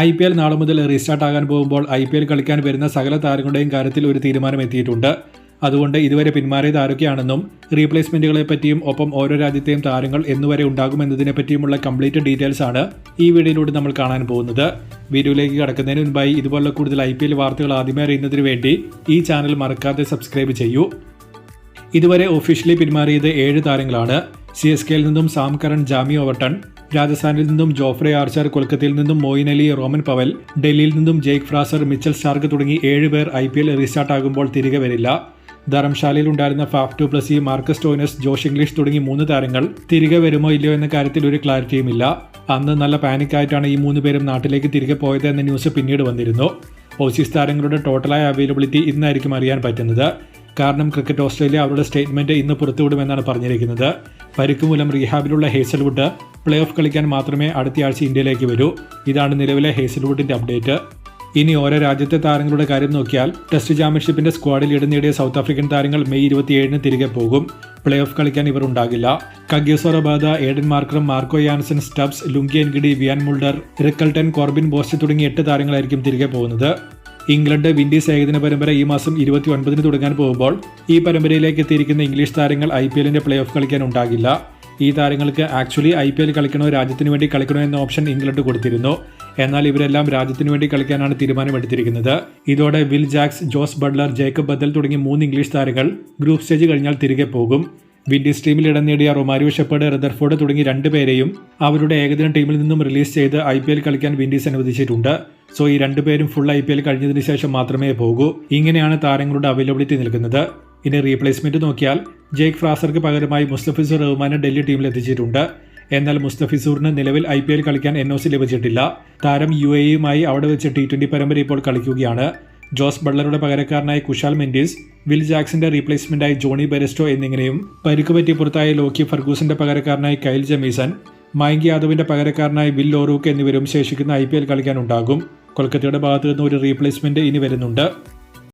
I P L നാളെ മുതൽ restart ആകാൻ പോകുമ്പോൾ ഐ പി എൽ കളിക്കാൻ വരുന്ന സകല താരങ്ങളുടെയും കാര്യത്തിൽ ഒരു തീരുമാനം എത്തിയിട്ടുണ്ട്. അതുകൊണ്ട് ഇതുവരെ പിന്മാറിയത് ആരൊക്കെയാണെന്നും റീപ്ലേസ്മെന്റുകളെ പറ്റിയും ഒപ്പം ഓരോ രാജ്യത്തെയും താരങ്ങൾ എന്നുവരെ ഉണ്ടാകുമെന്നതിനെ പറ്റിയുമുള്ള കംപ്ലീറ്റ് ഡീറ്റെയിൽസ് ആണ് ഈ വീഡിയോയിലൂടെ നമ്മൾ കാണാൻ പോകുന്നത്. വീഡിയോയിലേക്ക് കടക്കുന്നതിന് മുൻപായി ഇതുപോലുള്ള കൂടുതൽ ഐ പി എൽ വാർത്തകൾ ആദ്യമേ അറിയുന്നതിന് വേണ്ടി ഈ ചാനൽ മറക്കാതെ സബ്സ്ക്രൈബ് ചെയ്യൂ. ഇതുവരെ ഒഫീഷ്യലി പിന്മാറിയത് ഏഴ് താരങ്ങളാണ്. സി എസ് കെയിൽ നിന്നും സാം കരൺ ജാമി ഓവർട്ടൺ രാജസ്ഥാനിൽ നിന്നും ജോഫ്രെ ആർച്ചർ കൊൽക്കത്തയിൽ നിന്നും മോയിൻ അലി റോമൻ പവൽ ഡൽഹിയിൽ നിന്നും ജെയ്ക്ക് ഫ്രാസർ മിച്ചൽ സ്റ്റാർക്ക് തുടങ്ങി ഏഴ് പേർ ഐ പി എൽ റീസ്റ്റാർട്ട് ആകുമ്പോൾ തിരികെ വരില്ല. ധർമ്മശാലയിൽ ഉണ്ടായിരുന്ന Faf du Plessis Marcus Stoinis Josh Inglis തുടങ്ങി മൂന്ന് താരങ്ങൾ തിരികെ വരുമോ ഇല്ലയോ എന്ന കാര്യത്തിൽ ഒരു ക്ലാരിറ്റിയുമില്ല. അന്ന് നല്ല പാനിക്കായിട്ടാണ് ഈ മൂന്ന് പേരും നാട്ടിലേക്ക് തിരികെ പോയത് എന്ന ന്യൂസ് പിന്നീട് വന്നിരുന്നു. ഓസീസ് താരങ്ങളുടെ ടോട്ടലായ അവൈലബിലിറ്റി ഇന്നായിരിക്കും അറിയാൻ പറ്റുന്നത്. കാരണം ക്രിക്കറ്റ് ഓസ്ട്രേലിയ അവരുടെ സ്റ്റേറ്റ്മെന്റ് ഇന്ന് പുറത്തുവിടുമെന്നാണ് പറഞ്ഞിരിക്കുന്നത്. പരിക്ക് മൂലം റീഹാബിലുള്ള ഹേസൽവുഡ് പ്ലേ ഓഫ് കളിക്കാൻ മാത്രമേ അടുത്തയാഴ്ച ഇന്ത്യയിലേക്ക് വരൂ. ഇതാണ് നിലവിലെ ഹേസൽവുഡിന്റെ അപ്ഡേറ്റ് ഇനി ഓരോ രാജ്യത്തെ താരങ്ങളുടെ കാര്യം നോക്കിയാൽ ടെസ്റ്റ് ചാമ്പ്യൻഷിപ്പിന്റെ സ്ക്വാഡിൽ ഇടം നേടിയ സൗത്ത് ആഫ്രിക്കൻ താരങ്ങൾ മെയ് ഇരുപത്തിയേഴിന് തിരികെ പോകും. പ്ലേ ഓഫ് കളിക്കാൻ ഇവർ ഉണ്ടാകില്ല. Kagiso Rabada Aiden മാർക്കറും Marco Jansen Stubbs Lungi Ngidi Wiaan Mulder Rickelton Corbin Bosch തുടങ്ങിയ എട്ട് താരങ്ങളായിരിക്കും തിരികെ പോകുന്നത്. ഇംഗ്ലണ്ട് വിൻഡീസ് ഏകദിന പരമ്പര ഈ മാസം ഇരുപത്തി ഒൻപതിന് തുടങ്ങാൻ പോകുമ്പോൾ ഈ പരമ്പരയിലേക്ക് എത്തിയിരിക്കുന്ന ഇംഗ്ലീഷ് താരങ്ങൾ ഐ പി എല്ലിന്റെ പ്ലേ ഓഫ് കളിക്കാൻ ഉണ്ടാകില്ല. ഈ താരങ്ങൾക്ക് ആക്ച്വലി ഐ പി എൽ കളിക്കണോ രാജ്യത്തിന് വേണ്ടി കളിക്കണോ എന്ന ഓപ്ഷൻ ഇംഗ്ലണ്ട് കൊടുത്തിരുന്നു. എന്നാൽ ഇവരെല്ലാം രാജ്യത്തിന് വേണ്ടി കളിക്കാനാണ് തീരുമാനമെടുത്തിരിക്കുന്നത്. ഇതോടെ Will Jacks Jos Buttler Jacob Bethell തുടങ്ങി മൂന്ന് ഇംഗ്ലീഷ് താരങ്ങൾ ഗ്രൂപ്പ് സ്റ്റേജ് കഴിഞ്ഞാൽ തിരികെ പോകും. വിൻഡീസ് ടീമിൽ ഇടം നേടിയ റൊമാരിയോ ഷെപ്പേർഡ് റദർഫോർഡ് തുടങ്ങി രണ്ടുപേരെയും അവരുടെ ഏകദിന ടീമിൽ നിന്നും റിലീസ് ചെയ്ത് ഐ കളിക്കാൻ വിൻഡീസ് അനുവദിച്ചിട്ടുണ്ട്. സോ ഈ രണ്ടുപേരും ഫുൾ ഐ പി എൽ കഴിഞ്ഞതിന് ശേഷം മാത്രമേ പോകൂ. ഇങ്ങനെയാണ് താരങ്ങളുടെ അവൈലബിലിറ്റി നിൽക്കുന്നത്. ഇനി റീപ്ലേസ്മെന്റ് നോക്കിയാൽ ജേക്ക് ഫ്രാസർക്ക് പകരമായി മുസ്തഫിസുർ റഹ്മാനെ ഡൽഹി ടീമിൽ എത്തിച്ചിട്ടുണ്ട്. എന്നാൽ മുസ്തഫിസൂറിന് നിലവിൽ ഐ പി എൽ കളിക്കാൻ എൻ ഒ സി ലഭിച്ചിട്ടില്ല. താരം യു എയുമായി അവിടെ വെച്ച് ടി ട്വന്റി പരമ്പര ഇപ്പോൾ കളിക്കുകയാണ്. ജോസ് ബട്ട്ലറുടെ പകരക്കാരനായ കുശാൽ മെൻഡീസ് വിൽ ജാക്സിന്റെ റീപ്ലേസ്മെന്റായി ജോണി ബെരസ്റ്റോ എന്നിങ്ങനെയും പരിക്ക് പറ്റി പുറത്തായ ലോക്കി ഫർഗൂസിന്റെ പകരക്കാരനായി കൈൽ ജമീസൺ മയങ്ക് യാദവിന്റെ പകരക്കാരനായി ബിൽ ലോറൂക്ക് എന്നിവരും ശേഷിക്കുന്ന ഐ പി എൽ കളിക്കാനുണ്ടാകും കൊൽക്കത്തയുടെ ഭാഗത്തു നിന്ന് ഒരു റീപ്ലേസ്മെന്റ് ഇനി വരുന്നുണ്ട്.